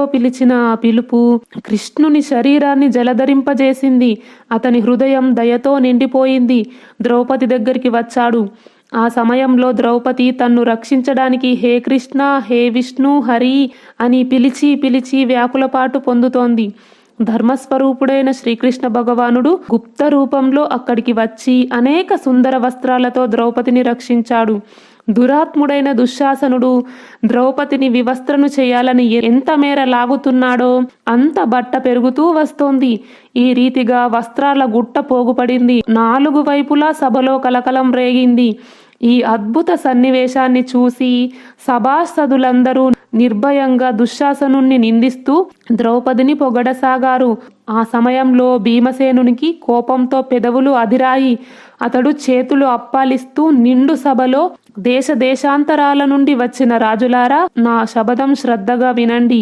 భక్తితో పిలిచిన ఆ పిలుపు కృష్ణుని శరీరాన్ని జలధరింపజేసింది. అతని హృదయం దయతో నిండిపోయింది. ద్రౌపది దగ్గరికి వచ్చాడు. ఆ సమయంలో ద్రౌపది తన్ను రక్షించడానికి హే కృష్ణ హే విష్ణు హరి అని పిలిచి పిలిచి వ్యాకులపాటు పొందుతోంది. ధర్మస్వరూపుడైన శ్రీకృష్ణ భగవానుడు గుప్త రూపంలో అక్కడికి వచ్చి అనేక సుందర వస్త్రాలతో ద్రౌపదిని రక్షించాడు. దురాత్ముడైన దుశ్శాసనుడు ద్రౌపదిని వివస్త్రను చేయాలని ఎంత మేర లాగుతున్నాడో అంత బట్ట పెరుగుతూ వస్తోంది. ఈ రీతిగా వస్త్రాల గుట్ట పోగుపడింది. నాలుగు వైపులా సభలో కలకలం రేగింది. ఈ అద్భుత సన్నివేశాన్ని చూసి సభాసదులందరూ నిర్భయంగా దుశ్శాసనుణ్ణి నిందిస్తూ ద్రౌపదిని పొగడసాగారు. ఆ సమయంలో భీమసేనునికి కోపంతో పెదవులు అదిరాయి. అతడు చేతులు అప్పాలిస్తూ నిండు సభలో దేశ దేశాంతరాల నుండి వచ్చిన రాజులారా నా శబదం శ్రద్ధగా వినండి.